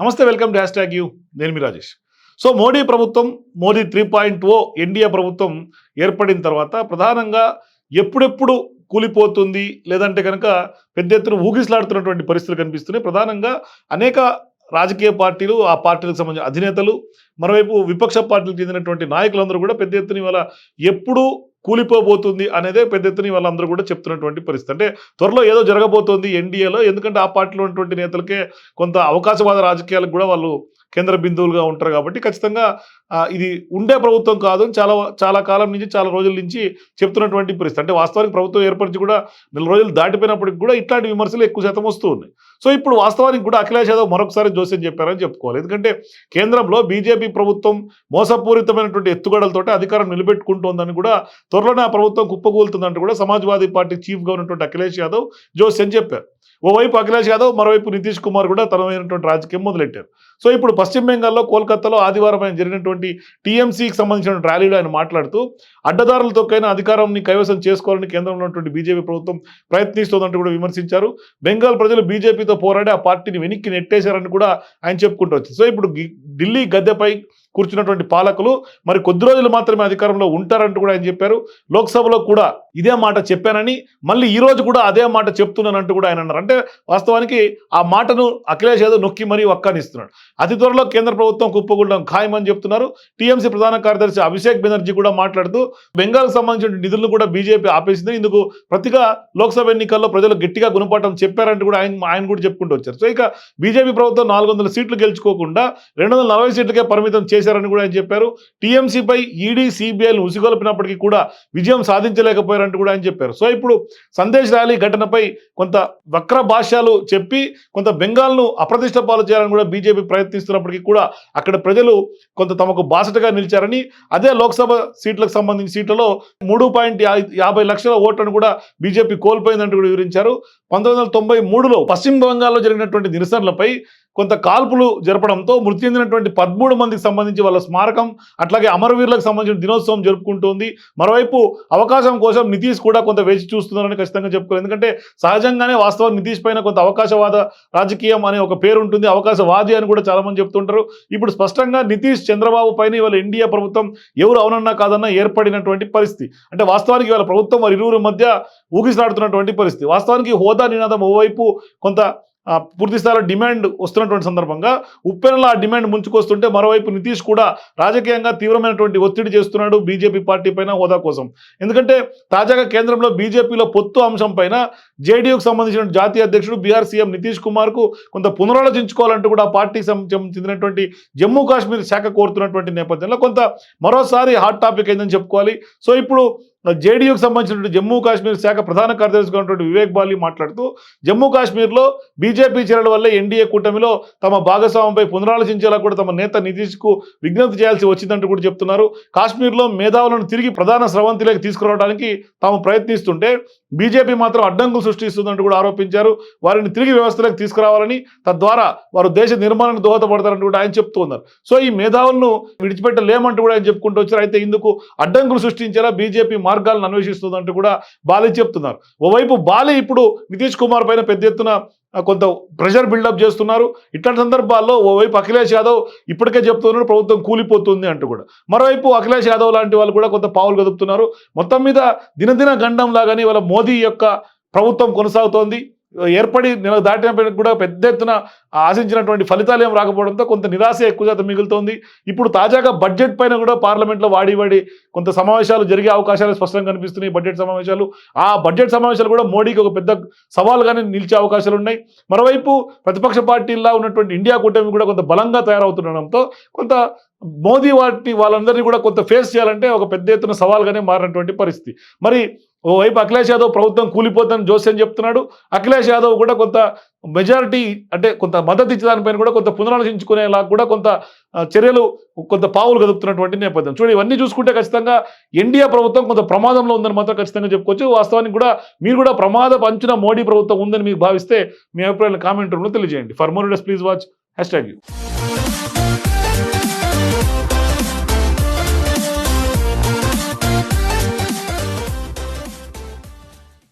నమస్తే welcome to hashtag you. నేను మీ రాజేష్. సో మోడీ ప్రభుత్వం Modi three point O NDA ప్రభుత్వం ఏర్పడిన తర్వాత ప్రధానంగా ఎప్పుడెప్పుడు కూలిపోతుంది లేదంటే కనుక పెద్ద ఎత్తున ఊగిసలాడుతున్నటువంటి పరిస్థితులు కనిపిస్తున్నాయి. ప్రధానంగా అనేక రాజకీయ పార్టీలు ఆ పార్టీలకు సంబంధించిన అధినేతలు మరోవైపు విపక్ష పార్టీలకు చెందినటువంటి నాయకులందరూ కూడా పెద్ద ఎత్తున ఇవాళ ఎప్పుడు కూలిపోబోతుంది అనేదే పెద్ద ఎత్తున వాళ్ళందరూ కూడా చెప్తున్నటువంటి పరిస్థితి. అంటే త్వరలో ఏదో జరగబోతోంది ఎన్డీఏలో ఎందుకంటే ఆ పార్టీలో ఉన్నటువంటి నేతలకే కొంత అవకాశవాద రాజకీయాలకు కూడా వాళ్ళు కేంద్ర బిందువులుగా ఉంటారు కాబట్టి ఖచ్చితంగా ఇది ఉండే ప్రభుత్వం కాదు చాలా చాలా కాలం నుంచి చాలా రోజుల నుంచి చెప్తున్నటువంటి పరిస్థితి. అంటే వాస్తవానికి ప్రభుత్వం ఏర్పరిచి కూడా నెల రోజులు దాటిపోయినప్పటికి కూడా ఇట్లాంటి విమర్శలు ఎక్కువ శాతం వస్తూ ఉన్నాయి. సో ఇప్పుడు వాస్తవానికి కూడా అఖిలేష్ యాదవ్ మరొకసారి జోస్యం చెప్పారని చెప్పుకోవాలి. ఎందుకంటే కేంద్రంలో బీజేపీ ప్రభుత్వం మోసపూరితమైనటువంటి ఎత్తుగడలతోటి అధికారం నిలబెట్టుకుంటోందని కూడా త్వరలోనే ఆ ప్రభుత్వం కుప్పకూలుతుందంటూ కూడా సమాజ్వాదీ పార్టీ చీఫ్గా ఉన్నటువంటి అఖిలేష్ యాదవ్ జోస్ అని చెప్పారు. ఓవైపు అఖిలేష్ యాదవ్ మరోవైపు నితీష్ కుమార్ కూడా తనమైనటువంటి రాజకీయం మొదలెట్టారు. సో ఇప్పుడు పశ్చిమ బెంగాల్లో కోల్కతాలో ఆదివారం ఆయన జరిగినటువంటి టీఎంసీకి సంబంధించిన ర్యాలీలో ఆయన మాట్లాడుతూ అడ్డదారులతోకైనా అధికారాన్ని కైవసం చేసుకోవాలని కేంద్రంలో ఉన్నటువంటి బీజేపీ ప్రభుత్వం ప్రయత్నిస్తోందంటూ కూడా విమర్శించారు. బెంగాల్ ప్రజలు బీజేపీతో పోరాడి ఆ పార్టీని వెనక్కి నెట్టేశారని కూడా ఆయన చెప్పుకుంటూ వచ్చింది సో ఇప్పుడు ఢిల్లీ గద్దెపై కూర్చున్నటువంటి పాలకులు మరి కొద్ది రోజులు మాత్రమే అధికారంలో ఉంటారంటూ కూడా ఆయన చెప్పారు. లోక్సభలో కూడా ఇదే మాట చెప్పానని మళ్ళీ ఈ రోజు కూడా అదే మాట చెప్తున్నానంటూ కూడా ఆయన అన్నారు. అంటే వాస్తవానికి ఆ మాటను అఖిలేష్ యాదవ్ నొక్కి మరీ వక్కానిస్తున్నాడు. అతి త్వరలో కేంద్ర ప్రభుత్వం కుప్పకూడడం ఖాయమని చెప్తున్నారు. టీఎంసీ ప్రధాన కార్యదర్శి అభిషేక్ బెనర్జీ కూడా మాట్లాడుతూ బెంగాల్కి సంబంధించిన నిధులను కూడా బీజేపీ ఆపేసింది. ఇందుకు ప్రతిగా లోక్సభ ఎన్నికల్లో ప్రజలు గట్టిగా గుణపాఠం చెప్పారంటూ కూడా ఆయన ఆయన కూడా చెప్పుకుంటూ వచ్చారు. సో ఇక బీజేపీ ప్రభుత్వం నాలుగు సీట్లు గెలుచుకోకుండా రెండు వందల నలభై సీట్లకే పరిమితం చేశారని కూడా ఆయన చెప్పారు. టీఎంసీపై ఈడీ సిబిఐలు ఉసిగొల్పినప్పటికీ కూడా విజయం సాధించలేకపోయారంటూ కూడా ఆయన చెప్పారు. సో ఇప్పుడు సందేశ్ ర్యాలీ ఘటనపై కొంత వక్ర భాష్యాలు చెప్పి కొంత బెంగాల్ను అప్రతిష్ట పాలు చేయాలని కూడా బీజేపీ ప్రయత్నిస్తున్నప్పటికీ కూడా అక్కడ ప్రజలు కొంత తమకు బాసటగా నిలిచారని అదే లోక్సభ సీట్లకు సంబంధించిన సీట్లలో మూడు పాయింట్ యాభై లక్షల ఓట్లను కూడా బీజేపీ కోల్పోయిందంటూ కూడా వివరించారు. పంతొమ్మిది వందల తొంభై మూడులో పశ్చిమ బెంగాల్లో జరిగినటువంటి నిరసనలపై కొంత కాల్పులు జరపడంతో మృతి చెందినటువంటి పదమూడు మందికి సంబంధించి వాళ్ళ స్మారకం అట్లాగే అమరవీరులకు సంబంధించిన దినోత్సవం జరుపుకుంటుంది. మరోవైపు అవకాశం కోసం నితీష్ కూడా కొంత వేచి చూస్తున్నారని ఖచ్చితంగా చెప్పుకోవాలి. ఎందుకంటే సహజంగానే వాస్తవం నితీష్ పైన కొంత అవకాశవాద రాజకీయం అనే ఒక పేరు ఉంటుంది. అవకాశవాది అని కూడా చాలామంది చెప్తుంటారు. ఇప్పుడు స్పష్టంగా నితీష్ చంద్రబాబు పైన ఇవాళ ఇండియా ప్రభుత్వం ఎవరు అవునన్నా కాదన్నా ఏర్పడినటువంటి పరిస్థితి. అంటే వాస్తవానికి ఇవాళ ప్రభుత్వం వారి ఇరువురు మధ్య ఊగిసలాడుతున్నటువంటి పరిస్థితి. వాస్తవానికి హోదా నినాదం ఓవైపు కొంత పూర్తి స్థాయిలో డిమాండ్ వస్తున్నటువంటి సందర్భంగా ఉప్పెనలో ఆ డిమాండ్ ముంచుకొస్తుంటే మరోవైపు నితీష్ కూడా రాజకీయంగా తీవ్రమైనటువంటి ఒత్తిడి చేస్తున్నాడు బీజేపీ పార్టీ పైన హోదా కోసం. ఎందుకంటే తాజాగా కేంద్రంలో బీజేపీలో పొత్తు అంశం పైన జేడీయూకి సంబంధించిన జాతీయ అధ్యక్షుడు బీహార్ సీఎం నితీష్ కుమార్కు కొంత పునరాలోచించుకోవాలంటూ కూడా పార్టీ పార్టీకి చెందినటువంటి జమ్మూ కాశ్మీర్ శాఖ కోరుతున్నటువంటి నేపథ్యంలో కొంత మరోసారి హాట్ టాపిక్ అయిందని చెప్పుకోవాలి. సో ఇప్పుడు జేడీయూకి సంబంధించినటువంటి జమ్మూ కాశ్మీర్ శాఖ ప్రధాన కార్యదర్శిగా ఉన్నటువంటి వివేక్ బాలి మాట్లాడుతూ జమ్మూ కాశ్మీర్లో బీజేపీ చేరడం వల్ల ఎన్డీఏ కూటమిలో తమ భాగస్వామ్యంపై పునరాలోచించేలా కూడా తమ నేత నితీష్కు విజ్ఞప్తి చేయాల్సి వచ్చిందంటూ కూడా చెప్తున్నారు. కాశ్మీర్లో మేధావులను తిరిగి ప్రధాన స్రవంతిలోకి తీసుకురావడానికి తాము ప్రయత్నిస్తుంటే బీజేపీ మాత్రం అడ్డంకులు సృష్టిస్తుందంటూ కూడా ఆరోపించారు. వారిని తిరిగి వ్యవస్థలోకి తీసుకురావాలని తద్వారా వారు దేశ నిర్మాణానికి దోహదపడతారంటూ కూడా ఆయన చెప్తూ ఉన్నారు. సో ఈ మేధావులను విడిచిపెట్టలేమంటూ కూడా ఆయన చెప్పుకుంటూ వచ్చారు. అయితే ఇందుకు అడ్డంకులు సృష్టించేలా బీజేపీ మార్గాలను అన్వేషిస్తుందంటూ కూడా బాలి చెప్తున్నారు. ఓవైపు బాలి ఇప్పుడు నితీష్ కుమార్ పైన పెద్ద ఎత్తున కొంత ప్రెషర్ బిల్డప్ చేస్తున్నారు. ఇట్లాంటి సందర్భాల్లో ఓవైపు అఖిలేష్ యాదవ్ ఇప్పటికే చెప్తున్నారు ప్రభుత్వం కూలిపోతుంది అంటూ కూడా. మరోవైపు అఖిలేష్ యాదవ్ లాంటి వాళ్ళు కూడా కొంత పావులు కదుపుతున్నారు మొత్తం మీద దినదిన గండం లాగానే వాళ్ళ మోదీ యొక్క ప్రభుత్వం కొనసాగుతోంది. ఏర్పడి నెల దాటినప్పటికి కూడా పెద్ద ఎత్తున ఆశించినటువంటి ఫలితాలు ఏం రాకపోవడంతో కొంత నిరాశ ఎక్కువ శాతం మిగులుతోంది. ఇప్పుడు తాజాగా బడ్జెట్ పైన కూడా పార్లమెంట్లో వాడి వాడి కొంత సమావేశాలు జరిగే అవకాశాలు స్పష్టంగా కనిపిస్తున్నాయి. బడ్జెట్ సమావేశాలు. ఆ బడ్జెట్ సమావేశాలు కూడా మోడీకి ఒక పెద్ద సవాల్గానే నిలిచే అవకాశాలు ఉన్నాయి. మరోవైపు ప్రతిపక్ష పార్టీల్లో ఉన్నటువంటి ఇండియా కూటమి కూడా కొంత బలంగా తయారవుతుండడంతో కొంత మోదీ వాటి వాళ్ళందరినీ కూడా కొంత ఫేస్ చేయాలంటే ఒక పెద్ద ఎత్తున సవాల్గానే మారినటువంటి పరిస్థితి. మరి ఓవైపు అఖిలేష్ యాదవ్ ప్రభుత్వం కూలిపోతుందని జోస్యం చెప్తున్నాడు. అఖిలేష్ యాదవ్ కూడా కొంత మెజారిటీ అంటే కొంత మద్దతు ఇచ్చే దానిపైన కూడా కొంత పునరాలోచించుకునేలా కూడా కొంత చర్యలు కొంత పావులు కదుపుతున్నటువంటి నేపథ్యం. చూడండి ఇవన్నీ చూసుకుంటే ఖచ్చితంగా ఎన్డీఏ ప్రభుత్వం కొంత ప్రమాదంలో ఉందని మాత్రం ఖచ్చితంగా చెప్పుకోవచ్చు. వాస్తవానికి కూడా మీరు కూడా ప్రమాద పంచిన మోడీ ప్రభుత్వం ఉందని మీకు భావిస్తే మీ అభిప్రాయాలు కామెంట్ రూమ్లో తెలియజేయండి. For more please watch hashtag you